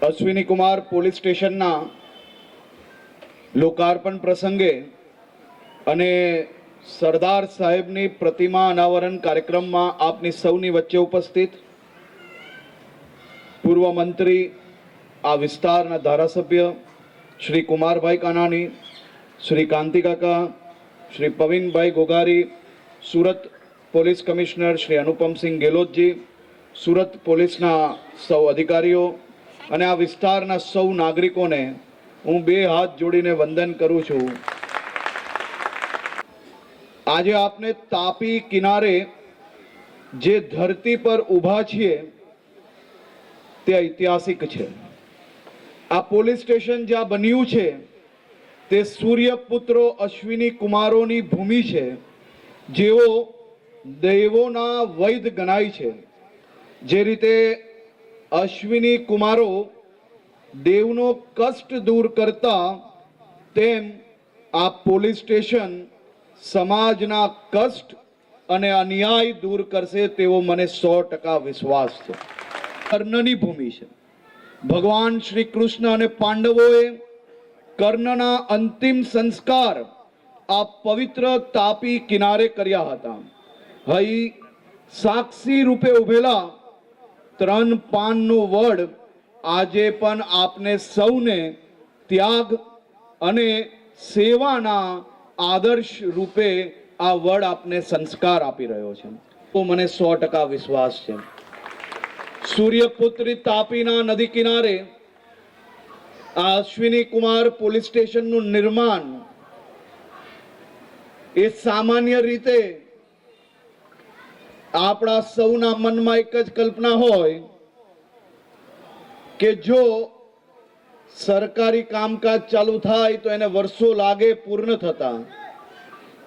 Ashwini Kumar police સ્ટેશનના લોકાર્પણ પ્રસંગે અને સરદાર સાહેબની પ્રતિમા અનાવરણ કાર્યક્રમમાં આપની સૌની વચ્ચે ઉપસ્થિત પૂર્વ મંત્રી, આ વિસ્તારના ધારાસભ્ય શ્રી કુમારભાઈ કાનાણી, શ્રી કાંતિ કાકા, શ્રી પવિનભાઈ ગોગારી, સુરત પોલીસ કમિશનર શ્રી અનુપમસિંહ ગેહલોતજી સુરત પોલીસના સૌ અધિકારીઓ અને આ વિસ્તારના સૌ નાગરિકોને હું બે હાથ જોડીને વંદન કરું છું. આજે આપને તાપી કિનારે જે ધરતી પર ઊભા છીએ, તે ઐતિહાસિક છે. આ પોલીસ સ્ટેશન જ્યાં બન્યું છે, તે સૂર્યપુત્રો અશ્વિની કુમારોની ભૂમિ છે, જેઓ દૈવોના વૈધ ગણાય છે. જે રીતે અશ્વિની કુમારો દેવનો કષ્ટ દૂર કરતા તેમ આ પોલીસ સ્ટેશન સમાજના કષ્ટ અને અન્યાય દૂર કરશે તેવો મને સો ટકા વિશ્વાસ છે. કર્ણની ભૂમિ છે. ભગવાન શ્રી કૃષ્ણ અને પાંડવોએ કર્ણના અંતિમ સંસ્કાર આ પવિત્ર તાપી કિનારે કર્યા હતા. હઈ સાક્ષી રૂપે ઉભેલા ત્રણ પાનનું વડ આજે પણ આપને સૌને ત્યાગ અને સેવાના આદર્શ રૂપે આ વડ આપને સંસ્કાર આપી રહ્યો છે. તો મને સો ટકા વિશ્વાસ છે. સૂર્યપુત્રી તાપીના નદી કિનારે આ અશ્વિની કુમાર પોલીસ સ્ટેશનનું નિર્માણ એ સામાન્ય રીતે આપણા સૌના મનમાં એક જ કલ્પના હોય કે જો સરકારી કામકાજ ચાલુ થાય તો એને વર્ષો લાગે પૂર્ણ થતા.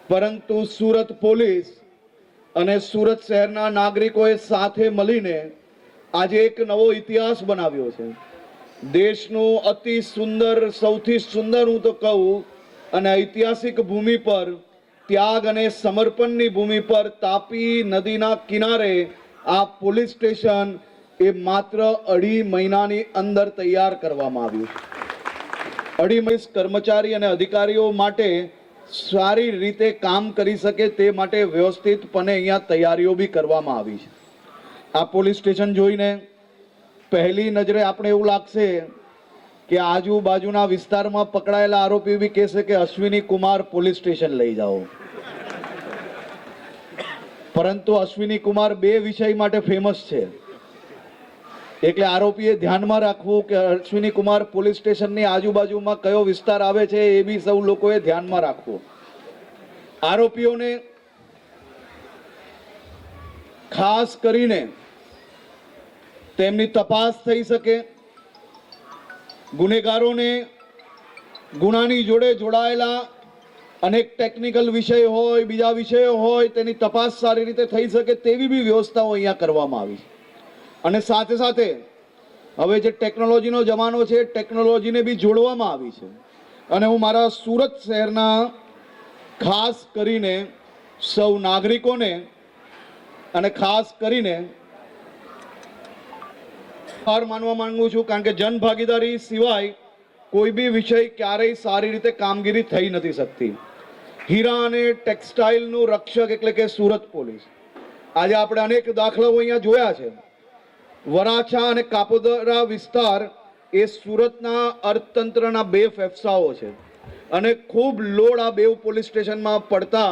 પરંતુ સુરત પોલીસ અને સુરત શહેરના નાગરિકોએ સાથે મળીને આજે એક નવો ઇતિહાસ બનાવ્યો છે. દેશનું અતિ સુંદર, સૌથી સુંદર હું તો કહું અને ઐતિહાસિક ભૂમિ પર ત્યાગ અને સમર્પણની ભૂમિ પર તાપી નદીના કિનારે આ પોલીસ સ્ટેશન એ માત્ર અઢી મહિનાની અંદર તૈયાર કરવામાં આવ્યું છે. અઢી મહિસ કર્મચારી અને અધિકારીઓ માટે સારી રીતે કામ કરી શકે તે માટે વ્યવસ્થિતપણે અહીંયા તૈયારીઓ બી કરવામાં આવી છે. આ પોલીસ સ્ટેશન જોઈને પહેલી નજરે આપણે એવું લાગશે કે આજુબાજુના વિસ્તારમાં પકડાયેલા આરોપી બી કહેશે કે અશ્વિની કુમાર પોલીસ સ્ટેશન લઈ જાઓ. પરંતુ અશ્વિની કુમાર બે વિષય માટે ફેમસ છે. એટલે આરોપીએ ધ્યાનમાં રાખવું કે અશ્વિની કુમાર પોલીસ સ્ટેશનની આજુબાજુમાં કયો વિસ્તાર આવે છે એ બી સૌ લોકોએ ધ્યાનમાં રાખવું. આરોપીઓને ખાસ કરીને તેમની તપાસ થઈ શકે ગુનેગારોને ગુનાની જોડે જોડાયેલા અનેક ટેકનિકલ વિષય હોય, બીજા વિષયો હોય, તેની તપાસ સારી રીતે થઈ શકે તેવી બી વ્યવસ્થાઓ અહીંયા કરવામાં આવી અને સાથે સાથે હવે જે ટેકનોલોજીનો જમાનો છે ટેકનોલોજીને બી જોડવામાં આવી છે. અને હું મારા સુરત શહેરના ખાસ કરીને સૌ નાગરિકોને અને ખાસ કરીને આભાર માનવા માંગુ છું કારણ કે જન ભાગીદારી સિવાય કોઈ બી વિષય ક્યારેય સારી રીતે કામગીરી થઈ નથી શકતી. હીરા અને ટેક્સટાઇલનું રક્ષક એટલે કે સુરત પોલીસ. આજે આપણે અનેક દાખલાઓ અહીંયા જોયા છે. વરાછા અને કાપોદરા વિસ્તાર એ સુરતના અર્થતંત્રના બે ફેફસાઓ છે અને ખૂબ લોડ આ બે પોલીસ સ્ટેશનમાં પડતા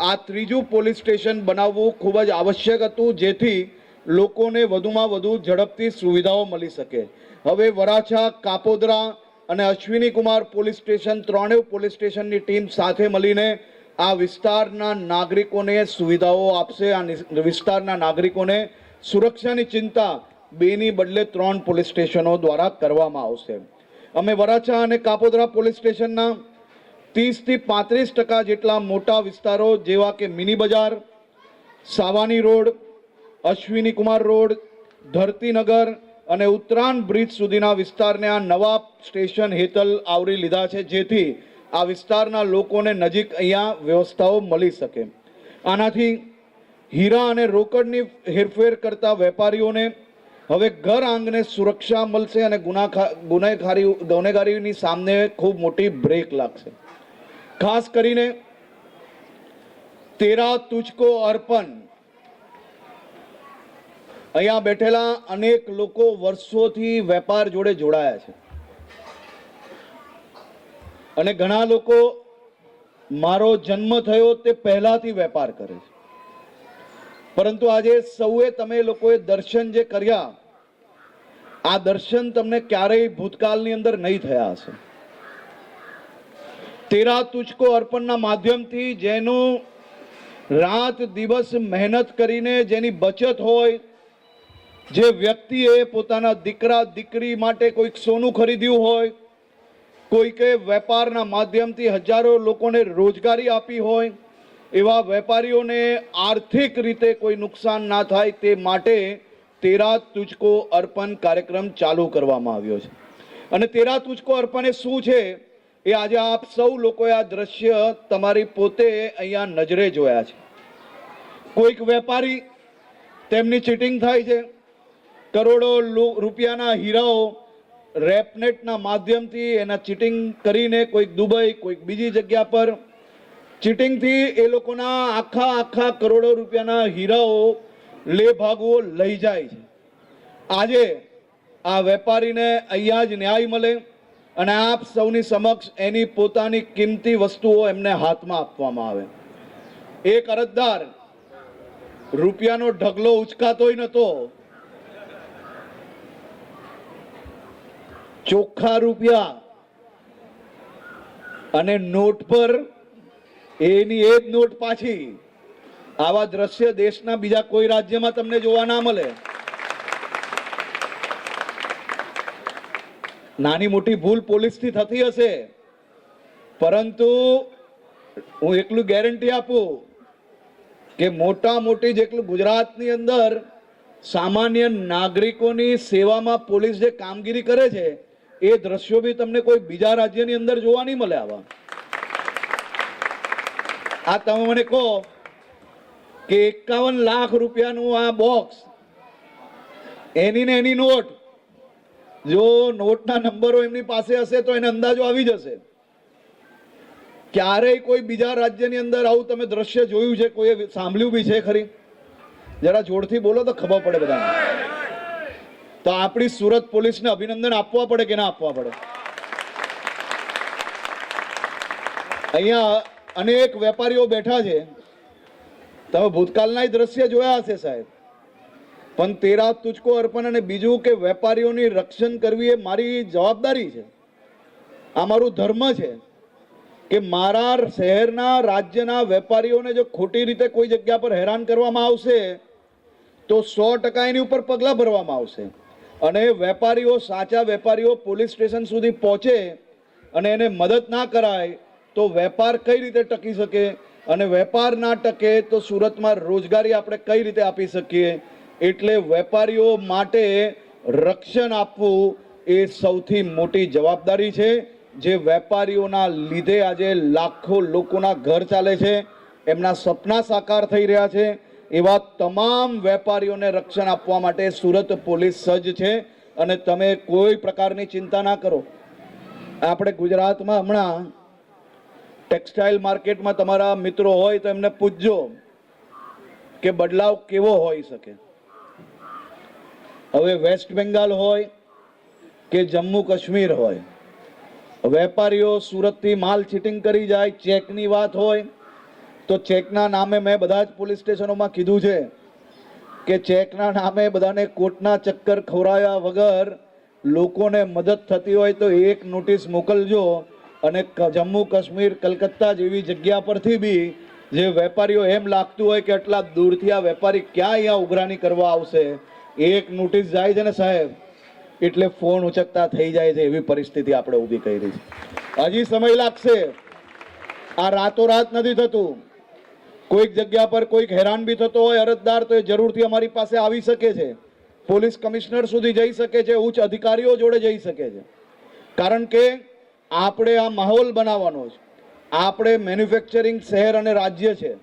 આ ત્રીજું પોલીસ સ્ટેશન બનાવવું ખૂબ જ આવશ્યક હતું, જેથી લોકોને વધુમાં વધુ ઝડપથી સુવિધાઓ મળી શકે. હવે વરાછા, કાપોદરા અને અશ્વિની કુમાર પોલીસ સ્ટેશન ત્રણેય પોલીસ સ્ટેશનની ટીમ સાથે મળીને આ વિસ્તારના નાગરિકોને સુવિધાઓ આપશે. આ વિસ્તારના નાગરિકોને સુરક્ષાની ચિંતા બેની બદલે ત્રણ પોલીસ સ્ટેશનો દ્વારા કરવામાં આવશે. અમે વરાછા અને કાપોદરા પોલીસ સ્ટેશનના ત્રીસથી પાંત્રીસ ટકા જેટલા મોટા વિસ્તારો જેવા કે મિની બજાર, સાવાની રોડ અશ્વિની કુમાર રોડ, ધરતીનગર અને ઉત્તરાયણ બ્રિજ સુધીના વિસ્તારને આ નવા સ્ટેશન હેતલ આવરી લીધા છે, જેથી આ વિસ્તારના લોકોને નજીક અહીંયા વ્યવસ્થાઓ મળી શકે. આનાથી હીરા અને રોકડની હેરફેર કરતા વેપારીઓને હવે ઘર આંગણે સુરક્ષા મળશે અને ગુનેગારી ગુનેગારીની સામે ખૂબ મોટી બ્રેક લાગશે. ખાસ કરીને તેરા તુચકો અર્પણ અહીંયા બેઠેલા અનેક લોકો વર્ષોથી વેપાર જોડે જોડાયા છે. અને ઘણા લોકો મારો જન્મ થયો તે પહેલાથી વેપાર કરે છે. પરંતુ આજે સૌએ તમે લોકોએ દર્શન જે કર્યા, આ દર્શન તમને ક્યારેય ભૂતકાળની અંદર નહીં થયા હશે. તેરા તુચકો અર્પણના માધ્યમથી જેનું રાત દિવસ મહેનત કરીને જેની બચત હોય જે વ્યક્તિએ પોતાના દીકરા, દીકરી માટે કોઈક સોનું ખરીદ્યું હોય, કોઈકે વેપારના માધ્યમથી હજારો લોકોને રોજગારી આપી હોય, એવા વેપારીઓને આર્થિક રીતે કોઈ નુકસાન ના થાય તે માટે તેરા તુચકો અર્પણ કાર્યક્રમ ચાલુ કરવામાં આવ્યો છે. અને તેરા તુચકો અર્પણ એ શું છે? એ આજે આપ સૌ લોકોએ આ દ્રશ્ય તમારી પોતે અહીંયા નજરે જોયા છે. કોઈક વેપારી તેમની ચીટિંગ થાય છે કરોડો રૂપિયાના હીરાઓ રેપનેટના માધ્યમથી એના ચીટિંગ કરીને કોઈક દુબઈ, કોઈક બીજી જગ્યા પર ચીટિંગથી એ લોકોના આખા આખા કરોડો રૂપિયાના હીરાઓ લે ભાગો લઈ જાય છે. આજે આ વેપારીને અહીંયા જ ન્યાય મળે અને આપ સૌની સમક્ષ એની પોતાની કિંમતી વસ્તુઓ એમને હાથમાં આપવામાં આવે. એક અરજદાર રૂપિયાનો ઢગલો ઉચકાતોય નતો ચોખ્ખા રૂપિયા અને નોટ પર એની એ જ નોટ પાછી. આવા દ્રશ્ય દેશના બીજા કોઈ રાજ્યમાં તમને જોવા ના મળે. નાની મોટી ભૂલ પોલીસથી થતી હશે. પરંતુ હું એટલું ગેરંટી આપું કે મોટા મોટી જેટલું ગુજરાતની અંદર સામાન્ય નાગરિકોની સેવામાં પોલીસ જે કામગીરી કરે છે એ દ્રશ્યો બી તમને કોઈ બીજા રાજ્યની અંદર જોવા નહીં મળે આવા. આ તમે મને કહો કે એકાવન લાખ રૂપિયાનું આ બોક્સ એની ને એની નોટ, જો નોટના નંબરો એમની પાસે હશે તો એને અંદાજો આવી જશે. ક્યારેય કોઈ બીજા રાજ્યની અંદર આવું તમે દ્રશ્ય જોયું છે, કોઈ સાંભળ્યું બી છે ખરી? જરા જોરથી બોલો તો ખબર પડે બધાને. તો આપણી સુરત પોલીસને અભિનંદન આપવા પડે કે ના આપવા પડે? અહીંયા અનેક વેપારીઓ બેઠા છે. તમે ભૂતકાળના દ્રશ્ય જોયા હશે સાહેબ. પણ તેરા તુચકો અર્પણ અને બીજું કે વેપારીઓની રક્ષણ કરવી એ મારી જવાબદારી છે. આ મારું ધર્મ છે કે મારા શહેરના રાજ્યના વેપારીઓને જો ખોટી રીતે કોઈ જગ્યા પર હેરાન કરવામાં આવશે, તો સો ટકા એની ઉપર પગલાં ભરવામાં આવશે. અને વેપારીઓ, સાચા વેપારીઓ પોલીસ સ્ટેશન સુધી પહોંચે અને એને મદદ ના કરાય તો વેપાર કઈ રીતે ટકી શકે અને વેપાર ના ટકે તો સુરતમાં રોજગારી આપણે કઈ રીતે આપી શકીએ? એટલે વેપારીઓ માટે રક્ષણ આપવું એ સૌથી મોટી જવાબદારી છે. જે વેપારીઓના લીધે આજે લાખો લોકોના ઘર ચાલે છે. એમના સપના સાકાર થઈ રહ્યા છે. એવા તમામ વેપારીઓને રક્ષણ આપવા માટે સુરત પોલીસ સજ્જ છે અને તમે કોઈ પ્રકારની ચિંતા ના કરો. આપણે ગુજરાતમાં હમણાં ટેક્સટાઇલ માર્કેટમાં તમારા મિત્રો હોય તો એમને પૂછજો કે બદલાવ કેવો હોઈ શકે. હવે વેસ્ટ બેંગાલ હોય કે જમ્મુ કાશ્મીર હોય. વેપારીઓ સુરતથી માલ ચીટિંગ કરી જાય, ચેકની વાત હોય તો ચેકના નામે મેં બધા જ પોલીસ સ્ટેશનોમાં કીધું છે કે ચેકના નામે બધાને કોર્ટના ચક્કર ખવડાવ્યા વગર લોકોને મદદ થતી હોય તો એક નોટિસ મોકલજો અને જમ્મુ કાશ્મીર કલકત્તા જેવી જગ્યા પરથી બી જે વેપારીઓ એમ લાગતું હોય કે આટલા દૂરથી આ વેપારી ક્યાં અહીંયા ઉઘરાણી કરવા આવશે, એક નોટિસ જાય છે ને સાહેબ, એટલે ફોન ઉચકતા થઈ જાય છે એવી પરિસ્થિતિ આપણે ઊભી કરી છે. હજી સમય લાગશે. આ રાતોરાત નથી થતું. કોઈક જગ્યા પર કોઈક હેરાન બી થતો હોય, અરજદાર, તો એ જરૂરથી અમારી પાસે આવી શકે છે. પોલીસ કમિશનર સુધી જઈ શકે છે, ઉચ્ચ અધિકારીઓ જોડે જઈ શકે છે. કારણ કે આપણે આ માહોલ બનાવવાનો છે. આપણે મેન્યુફેક્ચરિંગ શહેર અને રાજ્ય છે.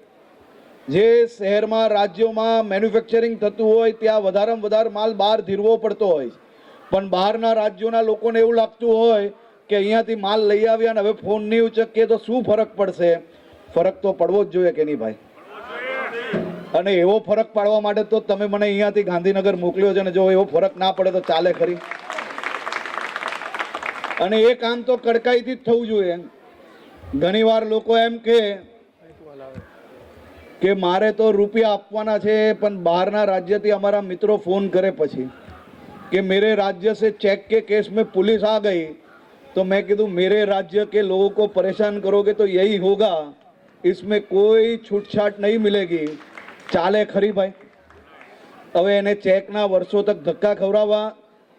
જે શહેરમાં, રાજ્યોમાં મેન્યુફેક્ચરિંગ થતું હોય, ત્યાં વધારેમાં વધારે માલ બહાર ધીરવો પડતો હોય છે. પણ બહારના રાજ્યોના લોકોને એવું લાગતું હોય કે અહીંયાથી માલ લઈ આવ્યા અને હવે ફોન નહીં ઉચકીએ તો શું ફરક પડશે? ફરક તો પડવો જ જોઈએ કે નહીં ભાઈ અને એવો ફરક પાડવા માટે તો તમે મને અહીંયાથી ગાંધીનગર મોકલ્યો છે ને જો એવો ફરક ના પડે તો ચાલે ખરી અને એ કામ તો કડકાઈથી જ થવું જોઈએ ઘણીવાર લોકો એમ કે કે મારે તો રૂપિયા આપવાના છે પણ બહારના રાજ્યથી અમારા મિત્રો ફોન કરે પછી कि मेरे राज्य से चेक के केस में पुलिस आ गई तो मैं कह दूं मेरे राज्य के लोगों को परेशान करोगे तो यही होगा इसमें कोई छूटछाट नहीं मिलेगी ચાલે ખરી ભાઈ હવે એને ચેકના વર્ષો તક ધક્કા ખવડાવવા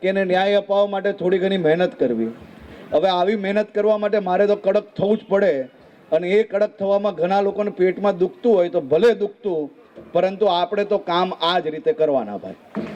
કે એને ન્યાય અપાવવા માટે થોડી ઘણી મહેનત કરવી હવે આવી મહેનત કરવા માટે મારે તો કડક થવું જ પડે અને એ કડક થવામાં ઘણા લોકોને પેટમાં દુખતું હોય તો ભલે દુખતું પરંતુ આપણે તો કામ આ જ રીતે કરવાના ભાઈ